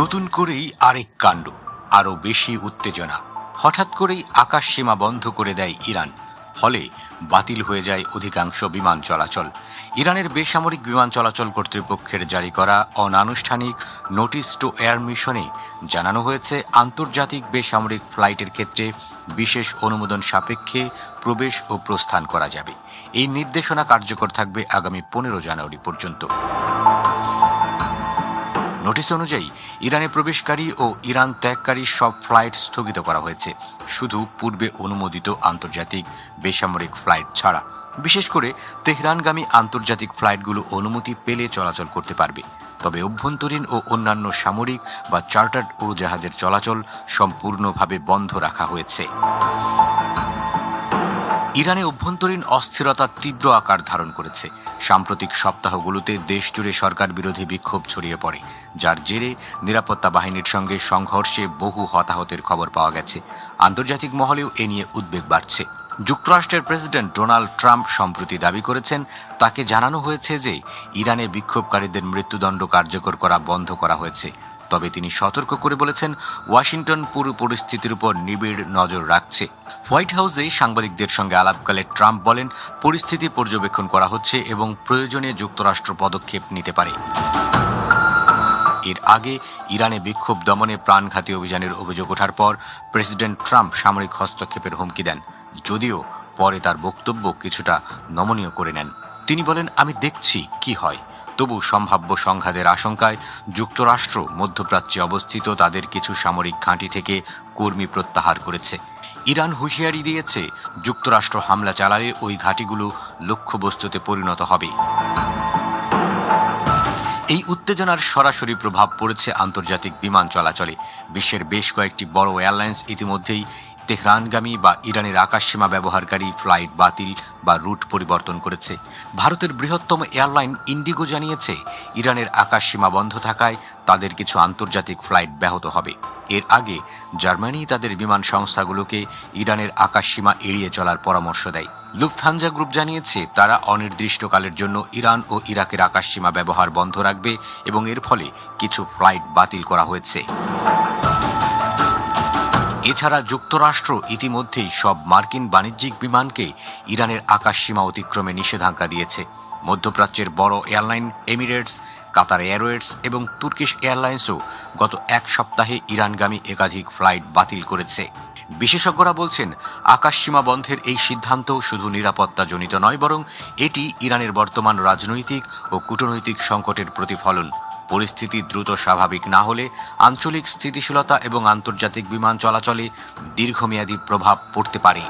নতুন করেই আরেক কাণ্ড, আরও বেশি উত্তেজনা। হঠাৎ করেই আকাশ সীমা বন্ধ করে দেয় ইরান, ফলে বাতিল হয়ে যায় অধিকাংশ বিমান চলাচল। ইরানের বেসামরিক বিমান চলাচল কর্তৃপক্ষের জারি করা অনানুষ্ঠানিক নোটিশ টু এয়ার মিশনে জানানো হয়েছে, আন্তর্জাতিক বেসামরিক ফ্লাইটের ক্ষেত্রে বিশেষ অনুমোদন সাপেক্ষে প্রবেশ ও প্রস্থান করা যাবে। এই নির্দেশনা কার্যকর থাকবে আগামী পনেরো জানুয়ারি পর্যন্ত। নোটিশ অনুযায়ী, ইরানে প্রবেশকারী ও ইরান ত্যাগকারী সব ফ্লাইট স্থগিত করা হয়েছে। শুধু পূর্বে অনুমোদিত আন্তর্জাতিক বেসামরিক ফ্লাইট ছাড়া। বিশেষ করে, তেহরানগামী আন্তর্জাতিক ফ্লাইটগুলো অনুমতি পেলে চলাচল করতে পারবে। তবে অভ্যন্তরীণ ও অন্যান্য সামরিক বা চার্টার্ড উড়োজাহাজের চলাচল সম্পূর্ণভাবে বন্ধ রাখা হয়েছে। ইরানে অভ্যন্তরীণ অস্থিরতা তীব্র আকার ধারণ করেছে। সাম্প্রতিক সপ্তাহগুলোতে দেশজুড়ে সরকার বিরোধী বিক্ষোভ ছড়িয়ে পড়ে, যার জেরে নিরাপত্তা বাহিনীর সঙ্গে সংঘর্ষে বহু হতাহতের খবর পাওয়া গেছে। আন্তর্জাতিক মহলেও এ নিয়ে উদ্বেগ বাড়ছে। যুক্তরাষ্ট্রের প্রেসিডেন্ট ডোনাল্ড ট্রাম্প সম্প্রতি দাবি করেছেন, তাকে জানানো হয়েছে যে ইরানে বিক্ষোভকারীদের মৃত্যুদণ্ড কার্যকর করা বন্ধ করা হয়েছে। তবে তিনি সতর্ক করে বলেছেন, ওয়াশিংটন পুরো পরিস্থিতির উপর নিবিড় নজর রাখছে। হোয়াইট হাউসে সাংবাদিকদের সঙ্গে আলাপকালে ট্রাম্প বলেন, পরিস্থিতি পর্যবেক্ষণ করা হচ্ছে এবং প্রয়োজনে যুক্তরাষ্ট্র পদক্ষেপ নিতে পারে। এর আগে ইরানে বিক্ষোভ দমনে প্রাণঘাতী অভিযানের অভিযোগ ওঠার পর প্রেসিডেন্ট ট্রাম্প সামরিক হস্তক্ষেপের হুমকি দেন, যদিও পরে তার বক্তব্য কিছুটা নমনীয় করে নেন। তিনি বলেন, আমি দেখছি কি হয়। তবু সম্ভাব্য সংঘাতের আশঙ্কায় যুক্তরাষ্ট্র মধ্যপ্রাচ্যে অবস্থিত তাদের কিছু সামরিক ঘাঁটি থেকে কর্মী প্রত্যাহার করেছে। ইরান হুঁশিয়ারি দিয়েছে, যুক্তরাষ্ট্র হামলা চালালে ওই ঘাঁটিগুলো লক্ষ্যবস্তুতে পরিণত হবে। এই উত্তেজনার সরাসরি প্রভাব পড়েছে আন্তর্জাতিক বিমান চলাচলে। বিশ্বের বেশ কয়েকটি বড় এয়ারলাইন্স ইতিমধ্যেই তেহরানগামী বা ইরানের আকাশসীমা ব্যবহারকারী ফ্লাইট বাতিল বা রুট পরিবর্তন করেছে। ভারতের বৃহত্তম এয়ারলাইন ইন্ডিগো জানিয়েছে, ইরানের আকাশসীমা বন্ধ থাকায় তাদের কিছু আন্তর্জাতিক ফ্লাইট ব্যাহত হবে। এর আগে জার্মানি তাদের বিমান সংস্থাগুলোকে ইরানের আকাশসীমা এড়িয়ে চলার পরামর্শ দেয়। লুফথানজা গ্রুপ জানিয়েছে, তারা অনির্দিষ্টকালের জন্য ইরান ও ইরাকের আকাশসীমা ব্যবহার বন্ধ রাখবে এবং এর ফলে কিছু ফ্লাইট বাতিল করা হয়েছে। এছাড়া যুক্তরাষ্ট্র ইতিমধ্যেই সব মার্কিন বাণিজ্যিক বিমানকে ইরানের আকাশসীমা অতিক্রমে নিষেধাজ্ঞা দিয়েছে। মধ্যপ্রাচ্যের বড় এয়ারলাইন এমিরেটস, কাতার এয়ারওয়েজ এবং তুর্কিশ এয়ারলাইন্সও গত এক সপ্তাহে ইরানগামী একাধিক ফ্লাইট বাতিল করেছে। বিশেষজ্ঞরা বলছেন আকাশসীমা বন্ধের এই সিদ্ধান্ত শুধু নিরাপত্তাজনিত নয়, বরং এটি ইরানের বর্তমান রাজনৈতিক ও কূটনৈতিক সংকটের প্রতিফলন। পরিস্থিতি দ্রুত স্বাভাবিক না হলে আঞ্চলিক স্থিতিশীলতা এবং আন্তর্জাতিক বিমান চলাচলে দীর্ঘমেয়াদী প্রভাব পড়তে পারে।